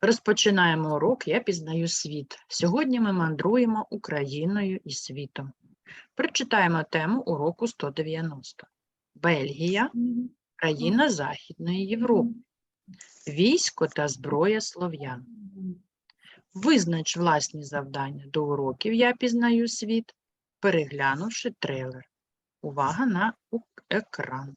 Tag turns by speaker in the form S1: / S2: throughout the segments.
S1: Розпочинаємо урок Я пізнаю світ. Сьогодні ми мандруємо Україною і світом. Прочитаємо тему уроку 190. Бельгія, країна Західної Європи. Військо та зброя слов'ян. Визнач власні завдання до уроків Я пізнаю світ, переглянувши трейлер. Увага на екран.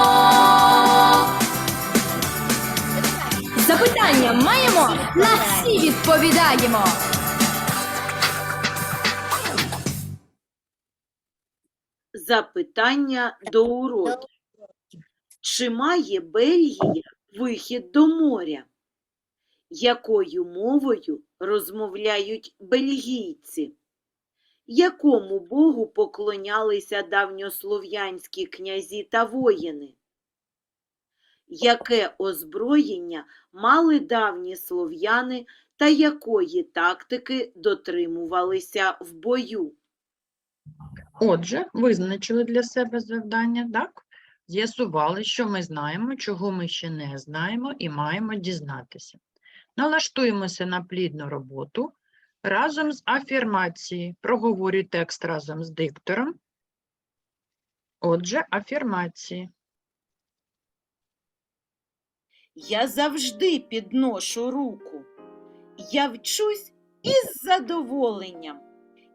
S2: Запитання маємо, на всі відповідаємо.
S3: Запитання до уроків. Чи має Бельгія вихід до моря? Якою мовою розмовляють бельгійці? Якому богу поклонялися давньослов'янські князі та воїни? Яке озброєння мали давні слов'яни та якої тактики дотримувалися в бою?
S1: Отже, визначили для себе завдання, так? З'ясували, що ми знаємо, чого ми ще не знаємо і маємо дізнатися. Налаштуємося на плідну роботу разом з афірмацією. Проговорюй текст разом з диктором. Отже, афірмації.
S3: Я завжди підношу руку. Я вчусь із задоволенням.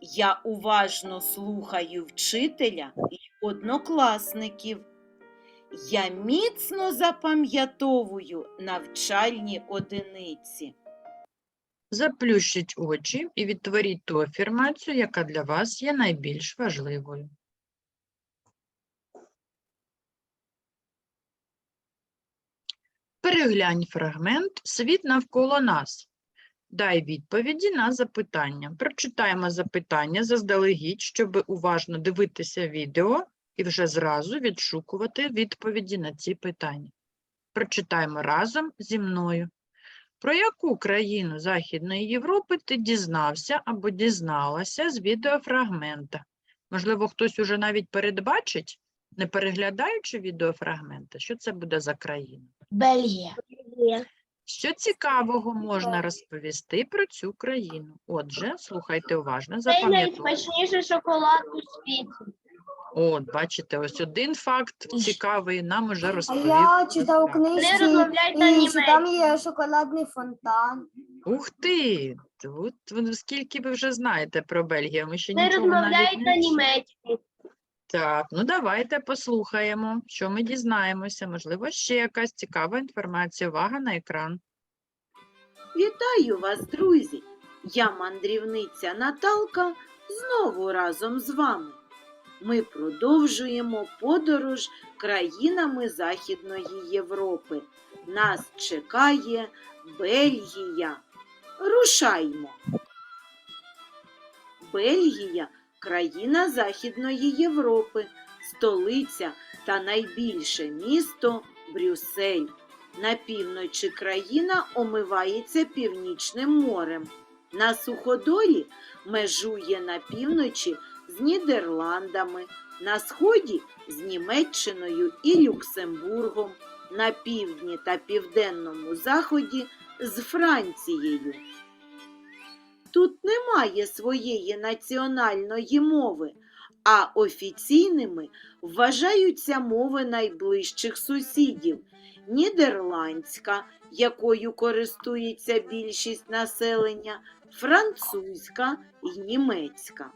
S3: Я уважно слухаю вчителя і однокласників. Я міцно запам'ятовую навчальні одиниці.
S1: Заплющіть очі і відтворіть ту афірмацію, яка для вас є найбільш важливою. Переглянь фрагмент Світ навколо нас. Дай відповіді на запитання. Прочитаємо запитання заздалегідь, щоб уважно дивитися відео і вже зразу відшукувати відповіді на ці питання. Прочитаємо разом зі мною. Про яку країну Західної Європи ти дізнався або дізналася з відеофрагмента? Можливо, хтось уже навіть передбачить, не переглядаючи відеофрагмента, що це буде за країна?
S4: Бельгія.
S1: Що цікавого можна розповісти про цю країну? Отже, слухайте уважно,
S4: Це
S1: запам'ятовуйте.
S4: найсмачніший шоколад у світі.
S1: От, бачите, ось один факт цікавий нам уже
S5: А
S1: розповів.
S5: я читав
S4: розмовляють на
S5: і що там є шоколадний фонтан.
S1: Ух ти! От ви скільки ви вже знаєте про Бельгію, ми ще
S4: Не
S1: нічого навіть
S4: розмовляють на німецькій.
S1: Так, ну давайте послухаємо, що ми дізнаємося. Можливо, ще якась цікава інформація. Увага на екран.
S3: Вітаю вас, друзі! Я мандрівниця Наталка знову разом з вами. Ми продовжуємо подорож країнами Західної Європи. Нас чекає Бельгія. Рушаймо. Бельгія країна Західної Європи, столиця та найбільше місто Брюссель. На півночі країна омивається Північним морем. На суходолі межує на півночі з Нідерландами, на сході з Німеччиною і Люксембургом, на півдні та південному заході з Францією. Тут немає своєї національної мови, а офіційними вважаються мови найближчих сусідів нідерландська, якою користується більшість населення, французька і німецька.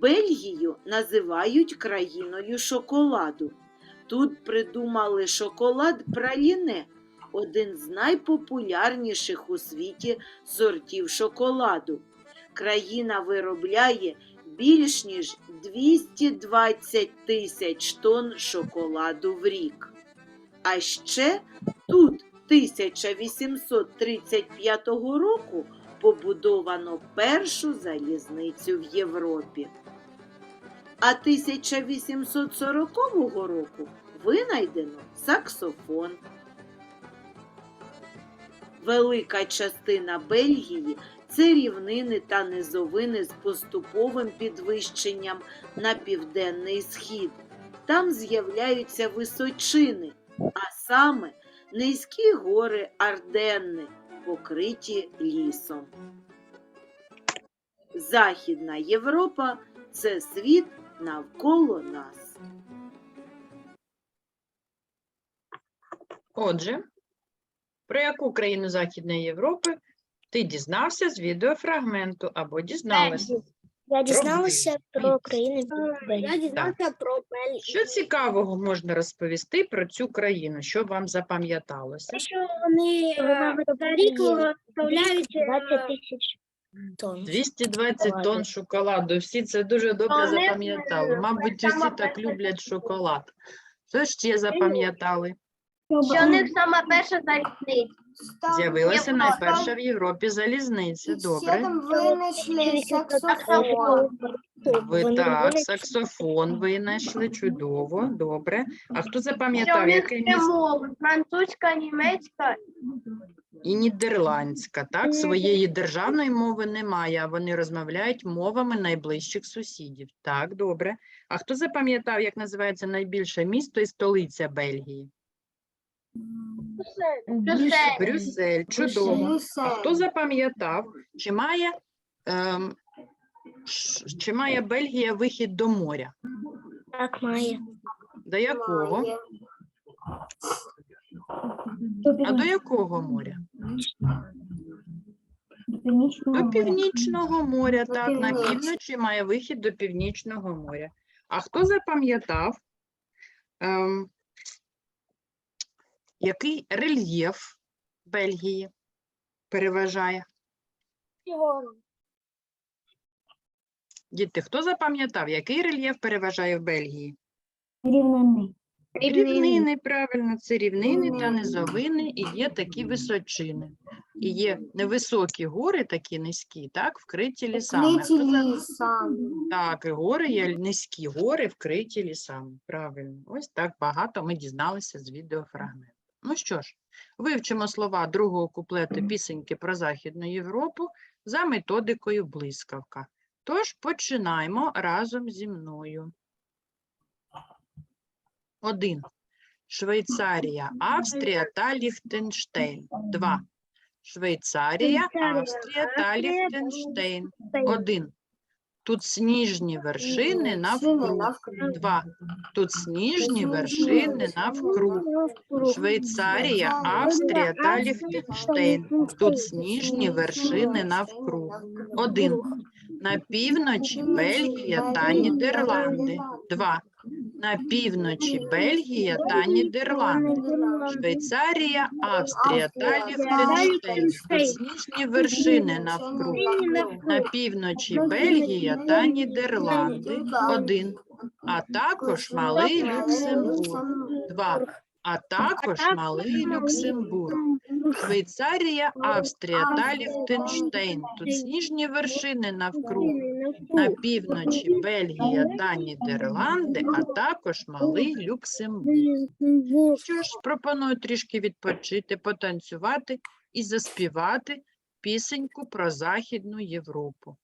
S3: Бельгію називають країною шоколаду. Тут придумали шоколад праліне, один з найпопулярніших у світі сортів шоколаду. Країна виробляє більш ніж 220 тисяч тонн шоколаду в рік. А ще тут 1835 року побудовано першу залізницю в Європі. А 1840 року винайдено саксофон. Велика частина Бельгії це рівнини та низовини з поступовим підвищенням на південний схід. Там з'являються височини, а саме низькі гори Арденни, покриті лісом. Західна Європа це світ навколо нас.
S1: Отже, про яку країну Західної Європи ти дізнався з відеофрагменту або дізналася?
S5: Я
S1: дізналася про
S5: країну
S1: Я
S5: дізнався про Бельгію.
S1: Що цікавого можна розповісти про цю країну? Що вам запам'яталося?
S5: Що вони за рік
S4: виготовляють,
S5: 20 тисяч тонн.
S1: 220 тонн шоколаду. Всі це дуже добре запам'ятали.
S4: е,
S1: Мабуть, усі так люблять шоколад. Що ще запам'ятали?
S4: Що у них сама перша залізниця.
S1: З'явилася найперша в Європі залізниця. Добре.
S5: винайшли саксофон.
S1: Ви так, саксофон винайшли, чудово, добре. А хто запам'ятав, яке
S4: три
S1: місто?
S4: мови. Французька, німецька.
S1: І нідерландська, так? Своєї державної мови немає, а вони розмовляють мовами найближчих сусідів. Так, добре. А хто запам'ятав, як називається найбільше місто і столиця Бельгії?
S4: Брюссель.
S1: Брюссель, чудово. А хто запам'ятав, чи має, ем, ш- чи має Бельгія вихід до моря?
S5: Так має.
S1: До якого? А до якого моря? До Північного моря,
S5: До
S1: так, на
S5: півночі.
S1: півночі має вихід до Північного моря. А хто запам'ятав, ем, який рельєф Бельгії переважає? Діти, хто запам'ятав, який рельєф переважає в Бельгії?
S5: Рівнений.
S1: Рівнини, правильно, це рівнини та низовини, і є такі височини. І є невисокі гори, такі низькі, так, вкриті лісами.
S5: Вкриті лісами.
S1: Так, і гори є низькі гори, вкриті лісами. Правильно. Ось так багато ми дізналися з відеофрагменту. Ну що ж, вивчимо слова другого куплету пісеньки про Західну Європу за методикою блискавка. Тож починаємо разом зі мною. Один. Швейцарія, Австрія та Ліхтенштейн. Два. Швейцарія, Австрія та Ліхтенштейн. Один. Тут сніжні вершини навкруг. Два. Тут сніжні вершини навкруг. Швейцарія, Австрія та Ліхтенштейн. Тут сніжні вершини навкруг. Один. На півночі Бельгія та Нідерланди. Два. На півночі Бельгія та Нідерланди. Швейцарія, Австрія та Ліхтенштейн. Сніжні вершини навкруг. На півночі Бельгія та Нідерланди. Один. А також малий Люксембург. Два. А також малий Люксембург. Швейцарія, Австрія та Ліхтенштейн. Тут сніжні вершини навкруг. На півночі Бельгія та Нідерланди, а також малий Люксембург. Що ж, пропоную трішки відпочити, потанцювати і заспівати пісеньку про Західну Європу.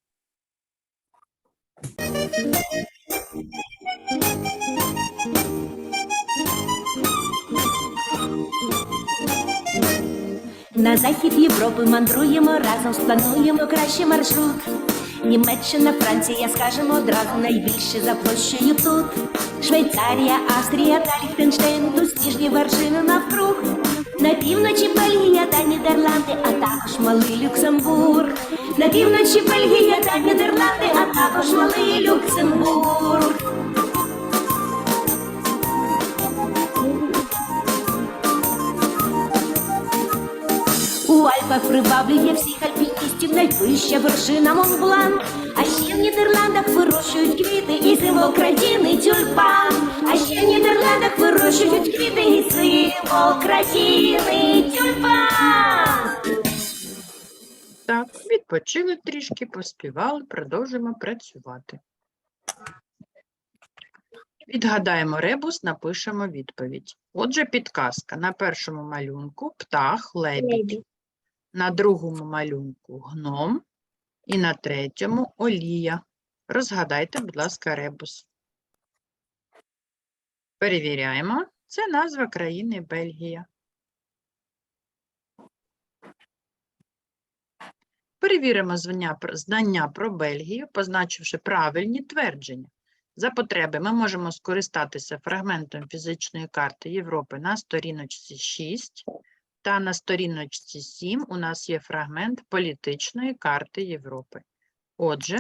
S6: На захід Європи мандруємо разом, сплануємо кращий маршрут. Німеччина, Франція, скажемо одразу найбільше за площею тут. Швейцарія, Австрія та Ліхтенштейн, тут сніжні вершини навкруг. На півночі Бельгія та Нідерланди, а також малий Люксембург. На півночі Бельгія та Нідерланди, а також малий Люксембург. Альпах приваблює всіх альпіністів найвища вершина Монблан. А ще в Нідерландах вирощують квіти і символ країни тюльпан. А ще в Нідерландах вирощують квіти і символ країни тюльпан.
S1: Так, відпочили трішки, поспівали, продовжимо працювати. Відгадаємо ребус, напишемо відповідь. Отже, підказка. На першому малюнку птах, лебідь. На другому малюнку гном. І на третьому олія. Розгадайте, будь ласка, ребус. Перевіряємо. Це назва країни Бельгія. Перевіримо знання про Бельгію, позначивши правильні твердження. За потреби ми можемо скористатися фрагментом фізичної карти Європи на сторіночці 6 та на сторіночці 7 у нас є фрагмент політичної карти Європи. Отже,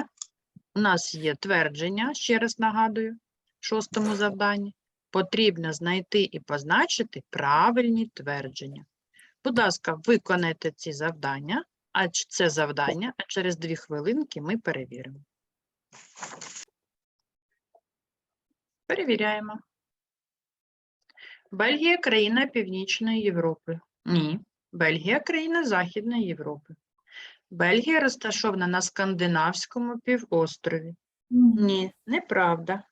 S1: у нас є твердження, ще раз нагадую, шостому завданні. Потрібно знайти і позначити правильні твердження. Будь ласка, виконайте ці завдання а це завдання, а через дві хвилинки ми перевіримо. Перевіряємо. Бельгія країна Північної Європи. Ні. Бельгія країна Західної Європи. Бельгія розташована на Скандинавському півострові. Ні, неправда.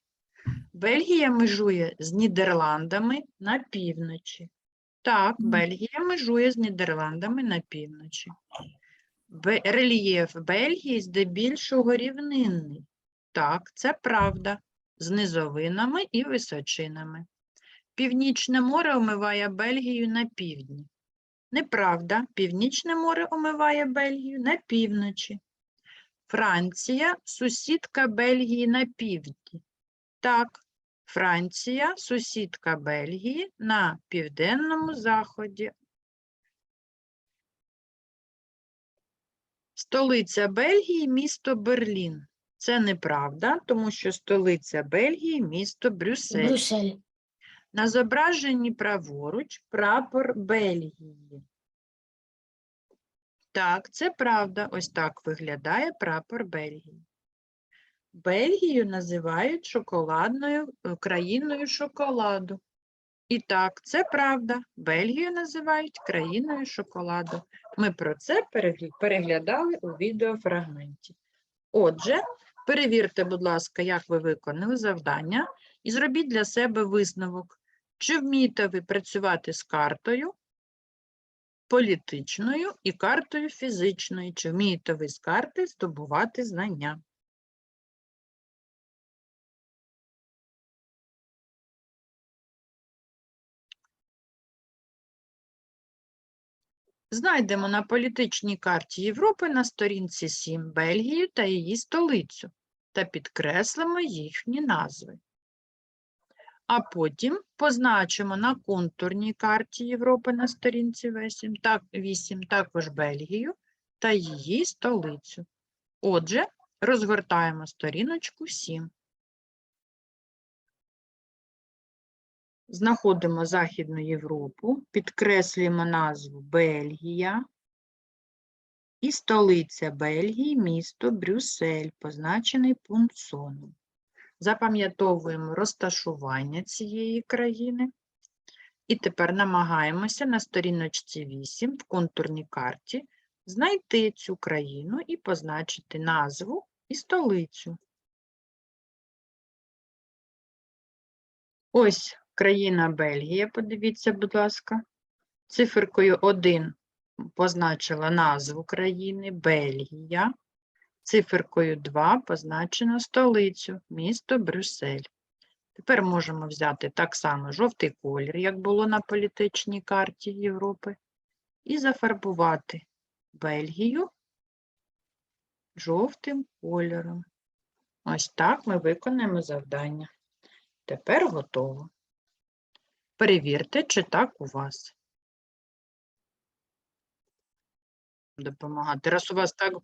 S1: Бельгія межує з Нідерландами на півночі. Так, Бельгія межує з Нідерландами на півночі. Рельєф Бельгії здебільшого рівнинний. Так, це правда, з низовинами і височинами. Північне море омиває Бельгію на півдні. Неправда, Північне море омиває Бельгію на півночі. Франція сусідка Бельгії на півдні. Так, Франція сусідка Бельгії на південному заході Столиця Бельгії місто Берлін. Це неправда, тому що столиця Бельгії місто Брюссель.
S5: Брюссель.
S1: На зображенні праворуч прапор Бельгії. Так, це правда. Ось так виглядає прапор Бельгії. Бельгію називають шоколадною е, країною шоколаду. І так, це правда. Бельгію називають країною шоколаду. Ми про це переглядали у відеофрагменті. Отже, перевірте, будь ласка, як ви виконали завдання і зробіть для себе висновок. Чи вмієте ви працювати з картою політичною і картою фізичною? Чи вмієте ви з карти здобувати знання? Знайдемо на політичній карті Європи на сторінці 7 Бельгію та її столицю та підкреслимо їхні назви. А потім позначимо на контурній карті Європи на сторінці 8, так, 8 також Бельгію та її столицю. Отже, розгортаємо сторіночку 7. Знаходимо Західну Європу, підкреслюємо назву Бельгія і столиця Бельгії, місто Брюссель, позначений пунктоном. Запам'ятовуємо розташування цієї країни. І тепер намагаємося на сторіночці 8 в контурній карті знайти цю країну і позначити назву і столицю. Ось країна Бельгія, подивіться, будь ласка. Циферкою 1 позначила назву країни Бельгія. Циферкою 2 позначено столицю, місто Брюссель. Тепер можемо взяти так само жовтий колір, як було на політичній карті Європи, і зафарбувати Бельгію жовтим кольором. Ось так ми виконаємо завдання. Тепер готово. Перевірте, чи так у вас. Допомагати. Раз у вас так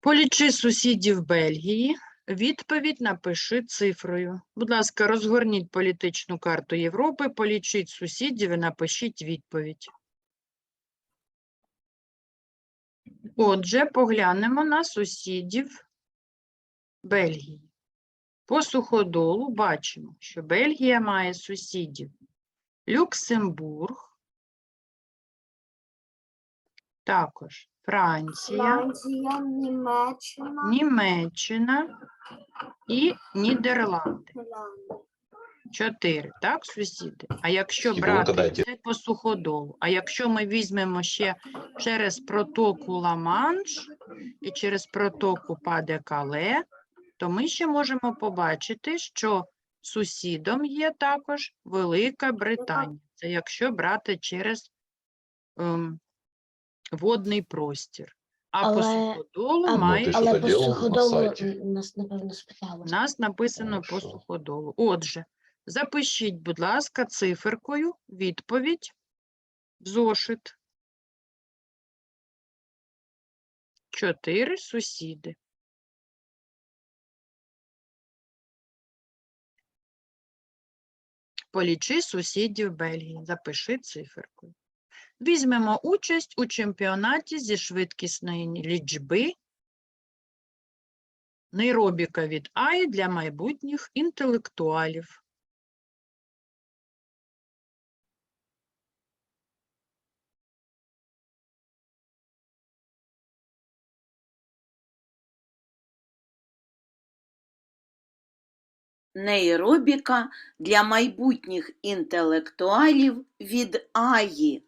S1: Полічи сусідів Бельгії. Відповідь напиши цифрою. Будь ласка, розгорніть політичну карту Європи, полічіть сусідів і напишіть відповідь. Отже, поглянемо на сусідів Бельгії. По суходолу бачимо, що Бельгія має сусідів Люксембург, також Франція,
S5: Франція, Німеччина,
S1: Німеччина і Нідерланди. Чотири, так, сусіди? А якщо брати
S7: додайте.
S1: це по суходолу, а якщо ми візьмемо ще через протоку Ла-Манш і через протоку Паде-Кале, то ми ще можемо побачити, що сусідом є також Велика Британія. Це якщо брати через ем, водний простір. А по суходолу
S8: а,
S1: має
S7: ти що
S8: Але по
S7: ділав на
S8: суходолу
S7: сайті?
S8: нас, напевно,
S1: У нас написано по
S7: Хорошо.
S1: суходолу. Отже, запишіть, будь ласка, циферкою відповідь в зошит. Чотири сусіди. Полічи сусідів Бельгії. Запиши циферкою. Візьмемо участь у чемпіонаті зі швидкісної лічби Нейробіка від АІ для майбутніх інтелектуалів.
S3: Нейробіка для майбутніх інтелектуалів від Аї.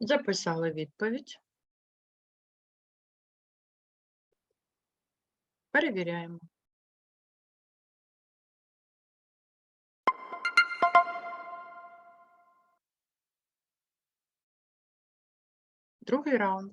S1: Записали відповідь. Перевіряємо. Другий раунд.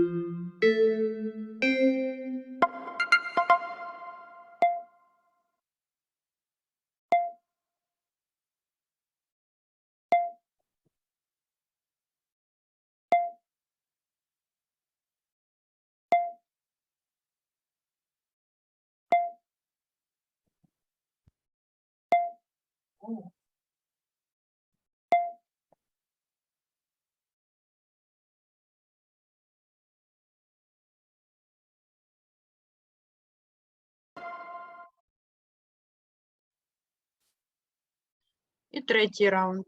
S1: І третій раунд.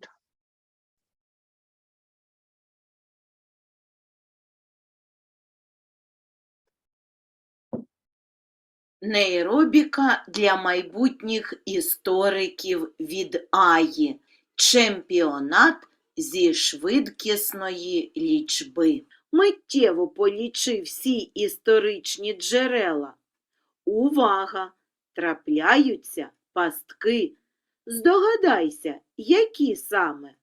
S3: Нейробіка для майбутніх істориків від Аї. Чемпіонат зі швидкісної лічби. Миттєво полічи всі історичні джерела. Увага! Трапляються пастки. Здогадайся, які саме.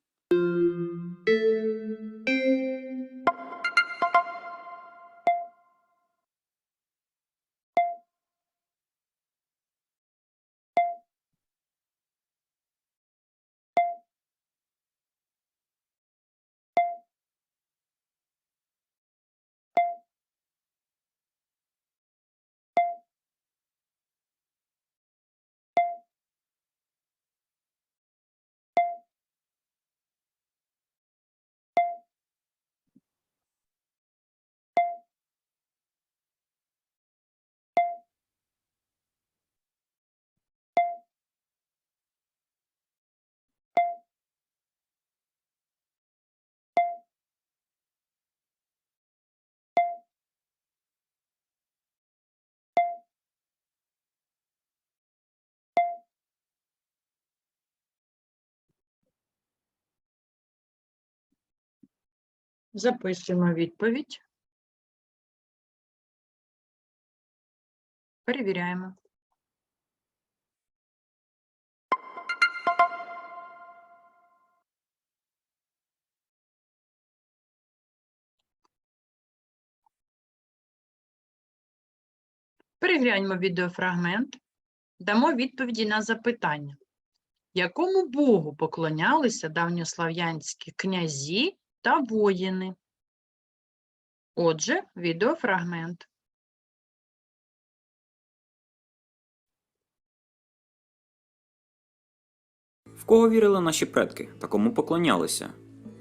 S1: Записуємо відповідь. Перевіряємо. Перегляньмо відеофрагмент. Дамо відповіді на запитання. Якому богу поклонялися давньослав'янські князі та воїни? Отже, відеофрагмент.
S7: В кого вірили наші предки та кому поклонялися?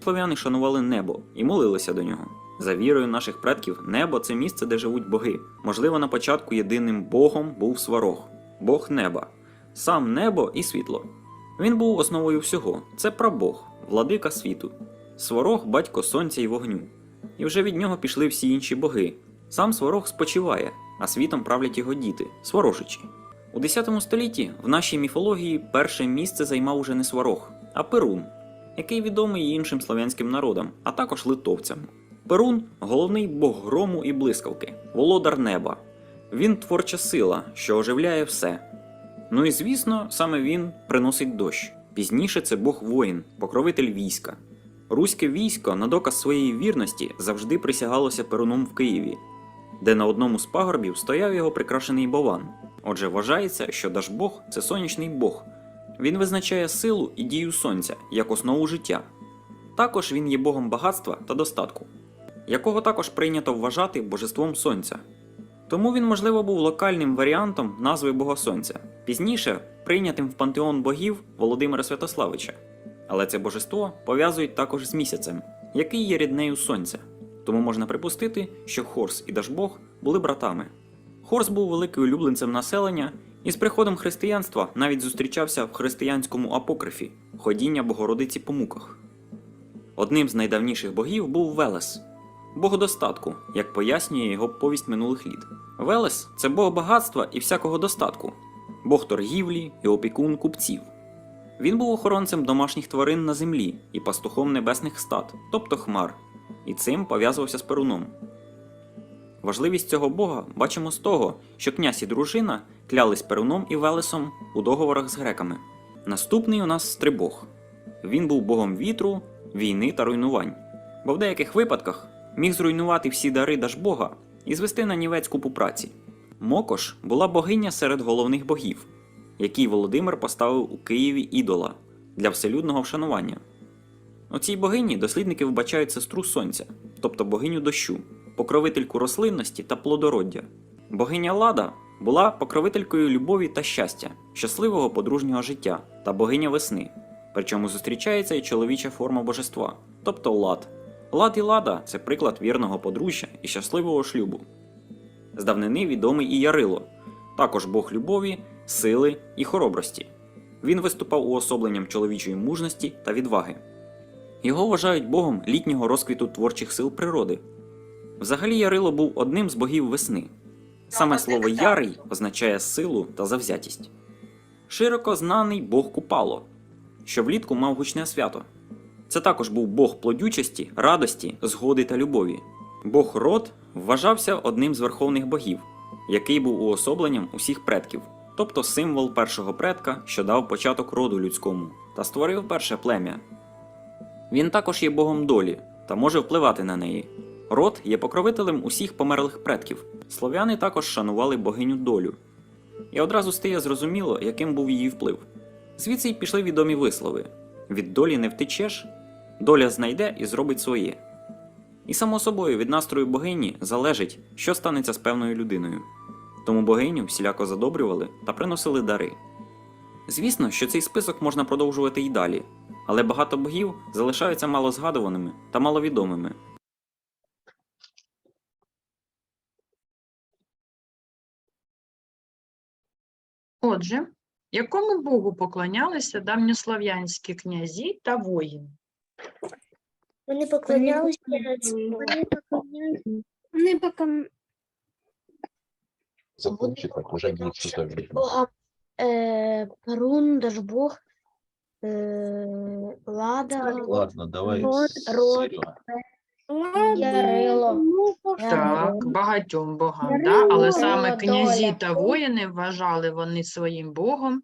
S7: Слов'яни шанували небо і молилися до нього. За вірою наших предків, небо це місце, де живуть боги. Можливо, на початку єдиним богом був сварог, бог неба, сам небо і світло. Він був основою всього. Це прабог, владика світу. Сварог батько сонця і вогню. І вже від нього пішли всі інші боги. Сам сварог спочиває, а світом правлять його діти, сварожичі. У X столітті в нашій міфології перше місце займав уже не сварог, а Перун, який відомий іншим славянським народам, а також литовцям. Перун головний бог грому і блискавки, володар неба. Він творча сила, що оживляє все. Ну і звісно, саме він приносить дощ. Пізніше це бог воїн, покровитель війська. Руське військо на доказ своєї вірності завжди присягалося Перуном в Києві, де на одному з пагорбів стояв його прикрашений бован. Отже, вважається, що Дажбог це сонячний бог. Він визначає силу і дію сонця як основу життя. Також він є богом багатства та достатку, якого також прийнято вважати божеством сонця. Тому він, можливо, був локальним варіантом назви Бога Сонця, пізніше прийнятим в пантеон богів Володимира Святославича. Але це божество пов'язують також з місяцем, який є ріднею сонця. Тому можна припустити, що Хорс і Дажбог були братами. Хорс був великим улюбленцем населення і з приходом християнства навіть зустрічався в християнському апокрифі ходіння Богородиці по муках. Одним з найдавніших богів був Велес, бог достатку, як пояснює його повість минулих літ. Велес це бог багатства і всякого достатку, бог торгівлі і опікун купців. Він був охоронцем домашніх тварин на землі і пастухом небесних стад, тобто хмар, і цим пов'язувався з Перуном. Важливість цього бога бачимо з того, що князь і дружина клялись Перуном і Велесом у договорах з греками. Наступний у нас стрибог. Він був богом вітру, війни та руйнувань, бо в деяких випадках міг зруйнувати всі дари Дажбога і звести на нівець купу праці. Мокош була богиня серед головних богів, якій Володимир поставив у Києві ідола для вселюдного вшанування. У цій богині дослідники вбачають сестру сонця, тобто богиню дощу, покровительку рослинності та плодороддя. Богиня Лада була покровителькою любові та щастя, щасливого подружнього життя та богиня весни. Причому зустрічається і чоловіча форма божества, тобто лад. Лад і лада це приклад вірного подружжя і щасливого шлюбу. З давнини відомий і Ярило, також бог любові, сили і хоробрості. Він виступав уособленням чоловічої мужності та відваги. Його вважають богом літнього розквіту творчих сил природи. Взагалі Ярило був одним з богів весни. Саме слово ярий означає силу та завзятість. Широко знаний бог Купало, що влітку мав гучне свято. Це також був бог плодючості, радості, згоди та любові. Бог род вважався одним з верховних богів, який був уособленням усіх предків, тобто символ першого предка, що дав початок роду людському та створив перше плем'я. Він також є богом долі та може впливати на неї. Род є покровителем усіх померлих предків. Слов'яни також шанували богиню долю. І одразу стає зрозуміло, яким був її вплив. Звідси й пішли відомі вислови: від долі не втечеш, доля знайде і зробить своє. І само собою від настрою богині залежить, що станеться з певною людиною. Тому богиню всіляко задобрювали та приносили дари. Звісно, що цей список можна продовжувати й далі, але багато богів залишаються малозгадуваними та маловідомими.
S1: Отже, якому богу поклонялися давньослав'янські князі та воїни?
S5: Вони поклонялися. Вони поклонялися. Вони поклонялися
S8: Закончи так, уже будет что-то видно.
S5: Богам. Е, Перун, Дажбог, е, Лада.
S8: Ладно, давай.
S5: Род. Ярило.
S1: Так, багатьом богам, да? але саме князі та воїни вважали вони своїм богом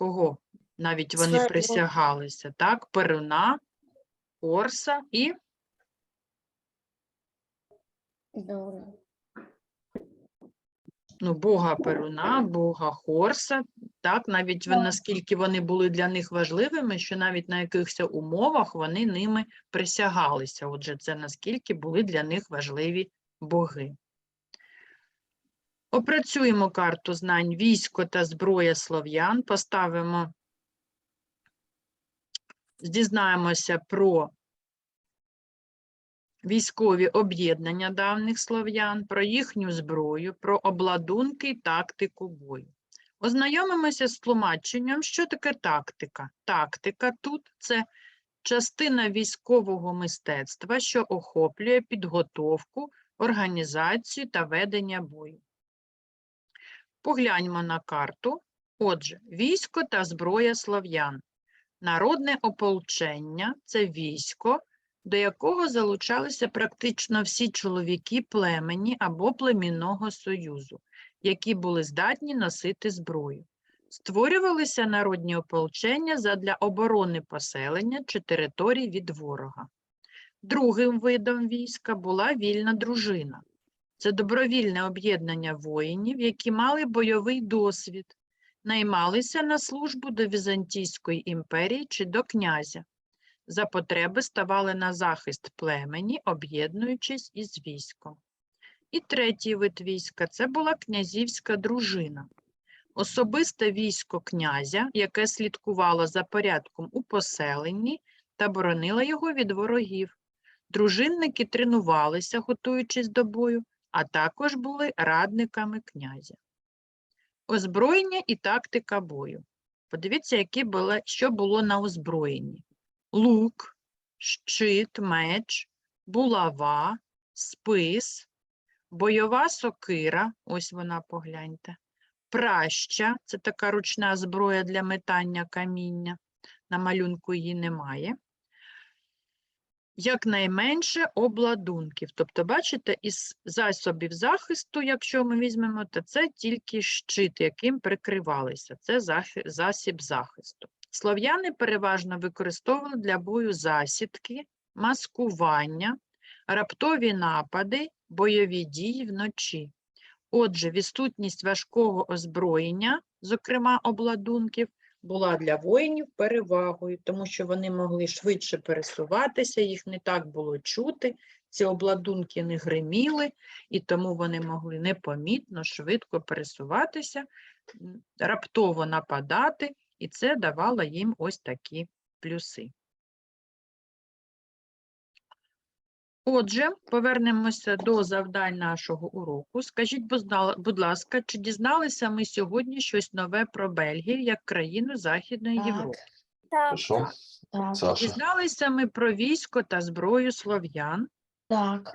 S1: кого? Навіть вони присягалися, так? Перуна, Орса і ну, бога Перуна, бога Хорса, так, навіть наскільки вони були для них важливими, що навіть на якихось умовах вони ними присягалися. Отже, це наскільки були для них важливі боги. Опрацюємо карту знань військо та зброя слов'ян, поставимо, дізнаємося про військові об'єднання давніх слов'ян, про їхню зброю, про обладунки і тактику бою. Ознайомимося з тлумаченням, що таке тактика. Тактика тут це частина військового мистецтва, що охоплює підготовку, організацію та ведення бою. Погляньмо на карту. Отже, військо та зброя слов'ян. Народне ополчення це військо, до якого залучалися практично всі чоловіки племені або племінного союзу, які були здатні носити зброю. Створювалися народні ополчення задля оборони поселення чи територій від ворога. Другим видом війська була вільна дружина. Це добровільне об'єднання воїнів, які мали бойовий досвід, наймалися на службу до Візантійської імперії чи до князя. За потреби ставали на захист племені, об'єднуючись із військом. І третій вид війська це була князівська дружина. Особисте військо князя, яке слідкувало за порядком у поселенні та боронило його від ворогів. Дружинники тренувалися, готуючись до бою, а також були радниками князя. Озброєння і тактика бою. Подивіться, які були, що було на озброєнні. Лук, щит, меч, булава, спис, бойова сокира, ось вона, погляньте, праща, це така ручна зброя для метання каміння, на малюнку її немає. Якнайменше обладунків. Тобто, бачите, із засобів захисту, якщо ми візьмемо, то це тільки щит, яким прикривалися. Це засіб захисту. Слов'яни переважно використовували для бою засідки, маскування, раптові напади, бойові дії вночі. Отже, відсутність важкого озброєння, зокрема обладунків, була для воїнів перевагою, тому що вони могли швидше пересуватися, їх не так було чути, ці обладунки не гриміли, і тому вони могли непомітно, швидко пересуватися, раптово нападати, і це давало їм ось такі плюси. Отже, повернемося до завдань нашого уроку. Скажіть, будь ласка, чи дізналися ми сьогодні щось нове про Бельгію як країну Західної Європи?
S4: Так.
S8: Що? Саша.
S1: Дізналися ми про військо та зброю слов'ян?
S5: Так.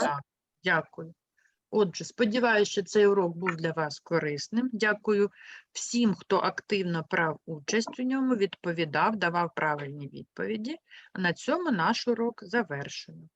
S1: Так, дякую. Отже, сподіваюся, що цей урок був для вас корисним. Дякую всім, хто активно брав участь у ньому, відповідав, давав правильні відповіді. На цьому наш урок завершено.